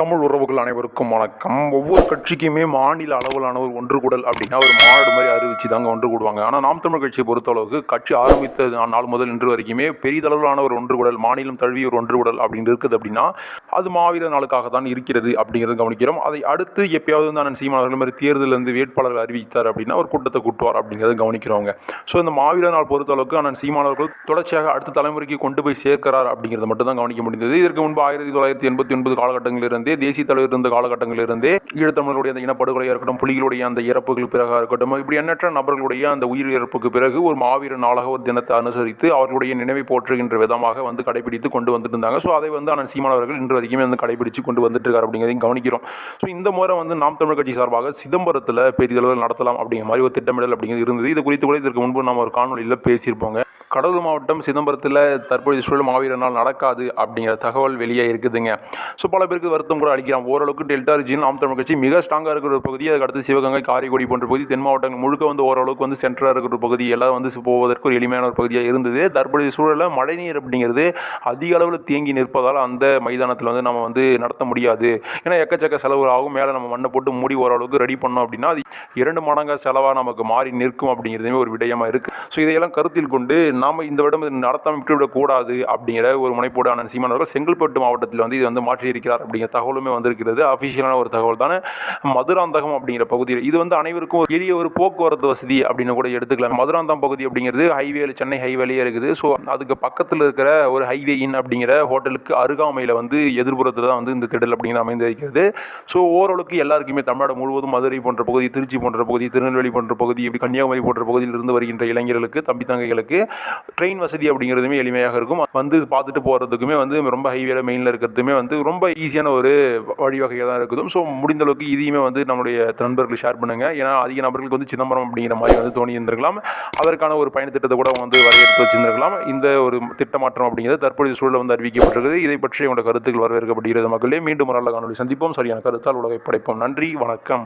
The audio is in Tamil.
தமிழ் உறவுகள் அனைவருக்கும் வணக்கம். ஒவ்வொரு கட்சிக்குமே மாநில அளவிலான ஒரு ஒன்று கூடல் அப்படின்னா ஒரு மாநாடு மாதிரி அறிவிச்சு தாங்க ஒன்று கூடுவாங்க. ஆனால் நாம் தமிழ் கட்சியை பொறுத்தளவுக்கு கட்சி ஆரம்பித்த நாள் முதல் இன்று வரைக்குமே பெரிதளவிலான ஒரு ஒன்று கூடல் மாநிலம் தழுவிய ஒரு ஒன்று கூடல் அப்படின்னு இருக்குது அப்படின்னா அது மாவீர நாளுக்காக தான் இருக்கிறது அப்படிங்கிறத கவனிக்கிறோம். அதை அடுத்து எப்பயாவது வந்து அண்ணன் சீமானவர்கள் மாதிரி தேர்தலில் இருந்து வேட்பாளர் அறிவித்தார் அப்படின்னா ஒரு கூட்டத்தை கூட்டுவார் அப்படிங்கிறத கவனிக்கிறவங்க. ஸோ இந்த மாவீர நாள் பொறுத்தளவுக்கு அண்ணன் சீமானவர்கள் தொடர்ச்சியாக அடுத்த தலைமுறைக்கு கொண்டு போய் சேர்க்கிறார் அப்படிங்கிறத மட்டும் தான் கவனிக்க முடிந்தது. இதற்கு முன்பு ஆயிரத்தி தொள்ளாயிரத்தி எண்பத்தி ஒன்பது காலகட்டங்களிலிருந்து தேசிய தலைவர் இருந்த காலகட்டங்களிலிருந்தே ஈழத்தமிழருடைய அந்த இனப்படுகொலையாக இருக்கட்டும் புலிகளுடைய அந்த இறப்புகள் பிறகாக இருக்கட்டும் இப்படி எண்ணற்ற நபர்களுடைய அந்த உயிர் இறப்புக்கு பிறகு ஒரு மாவீர நாளாக ஒரு தினத்தை அனுசரித்து அவர்களுடைய நினைவை போற்றுகின்ற விதமாக வந்து கடைபிடித்து கொண்டு வந்துட்டு இருந்தாங்க. ஸோ அதை வந்து அண்ணன் சீமானவர்கள் இன்று வரைக்குமே வந்து கடைபிடிச்சு கொண்டு வந்துட்டு இருக்கார் அப்படிங்கிறதையும் கவனிக்கிறோம். ஸோ இந்த முறை வந்து நாம் தமிழ் கட்சி சார்பாக சிதம்பரத்தில் பெரிதளவில் நடத்தலாம் அப்படிங்கிற மாதிரி ஒரு திட்டமிடல் அப்படிங்கிறது இருந்தது. இது குறித்து கூட இதற்கு முன்பு நம்ம ஒரு காணொலியில் பேசியிருப்போங்க. கடலூர் மாவட்டம் சிதம்பரத்தில் தற்போதைய சூழல் மாவீரனால் நாள் நடக்காது அப்படிங்கிற தகவல் வெளியே இருக்குதுங்க. ஸோ பல பேருக்கு வருத்தம் கூட அளிக்கலாம். ஓரளவுக்கு டெல்டா ரீஜன் நாம் தமிழ் கட்சி மிக ஸ்ட்ராங்காக இருக்கிற ஒரு பகுதி. அதுக்கு அடுத்து சிவகங்கை காரைக்குடி போன்ற பகுதி தென் மாவட்டங்கள் முழுக்க வந்து ஓரளவுக்கு வந்து சென்டராக இருக்கிற ஒரு பகுதி. எல்லாம் வந்து போவதற்கு ஒரு எளிமையான ஒரு பகுதியாக இருந்தது. தற்போதைய சூழலில் மழைநீர் அப்படிங்கிறது அதிக அளவில் தேங்கி நிற்பதால் அந்த மைதானத்தில் வந்து நம்ம வந்து நடத்த முடியாது. ஏன்னா எக்கச்சக்க செலவு ஆகும் மேலே நம்ம மண்ணை போட்டு மூடி ஓரளவுக்கு ரெடி பண்ணோம் அப்படின்னா அது இரண்டு மடங்காக செலவாக நமக்கு மாறி நிற்கும் அப்படிங்கிறதுமே ஒரு விடயமாக இருக்குது ஸோ இதையெல்லாம் கருத்தில் கொண்டு நாம் இந்த வருடம் இது நடத்தாமல் விட்டுவிடக்கூடாது அப்படிங்கிற ஒரு முனைப்போடு அண்ணன் சீமான் அவர்கள் செங்கல்பட்டு மாவட்டத்தில் வந்து இது வந்து மாற்றியிருக்கிறார் அப்படிங்கிற தகவலுமே வந்திருக்கிறது. அஃபிஷியலான ஒரு தகவல் தானே மதுராந்தகம் அப்படிங்கிற பகுதியில் இது வந்து அனைவருக்கும் ஒரு எளிய ஒரு போக்குவரத்து வசதி அப்படின்னு கூட எடுத்துக்கலாம். மதுராந்தகம் பகுதி அப்படிங்கிறது ஹைவேல சென்னை ஹைவேலேயே இருக்குது. ஸோ அதுக்கு பக்கத்தில் இருக்கிற ஒரு ஹைவே இன் அப்படிங்கிற ஹோட்டலுக்கு அருகாமையில் வந்து எதிர்புறத்தில் தான் வந்து இந்த திடல் அப்படிங்கிற அமைந்திருக்கிறது. ஸோ ஓரளவுக்கு எல்லாருக்குமே தமிழ்நாடு முழுவதும் மதுரை போன்ற பகுதி திருச்சி போன்ற பகுதி திருநெல்வேலி போன்ற பகுதி இப்படி கன்னியாகுமரி போன்ற பகுதியில் இருந்து வருகின்ற இளைஞர்களுக்கு தம்பி தங்கைகளுக்கு ட்ரெயின் வசதி அப்படிங்கிறதுமே எளிமையாக இருக்கும். வந்து பார்த்துட்டு போகிறதுக்குமே வந்து ரொம்ப ஹைவேல மெயினில் இருக்கிறதுமே வந்து ரொம்ப ஈஸியான ஒரு வழிவகையாக தான் இருக்குது. ஸோ முடிந்த அளவுக்கு இதையுமே வந்து நம்முடைய நண்பர்களுக்கு ஷேர் பண்ணுங்கள் ஏன்னா அதிக நபர்களுக்கு வந்து சிதம்பரம் அப்படிங்கிற மாதிரி வந்து தோணி இருந்திருக்கலாம் அதற்கான ஒரு பயணத்திட்டத்தை கூட அவங்க வந்து வரையறுத்து வச்சிருந்திருக்கலாம். இந்த ஒரு திட்ட மாற்றம் அப்படிங்கிறது தற்போதைய சூழலில் வந்து அறிவிக்கப்பட்டிருக்கிறது இதை பற்றி உங்களோட கருத்துக்கள் வரவேற்கப்படுகிறது மக்களே. மீண்டும் ஒரு நல்ல காணொலி சந்திப்போம். சரியான கருத்தால் உலகை படைப்போம். நன்றி. வணக்கம்.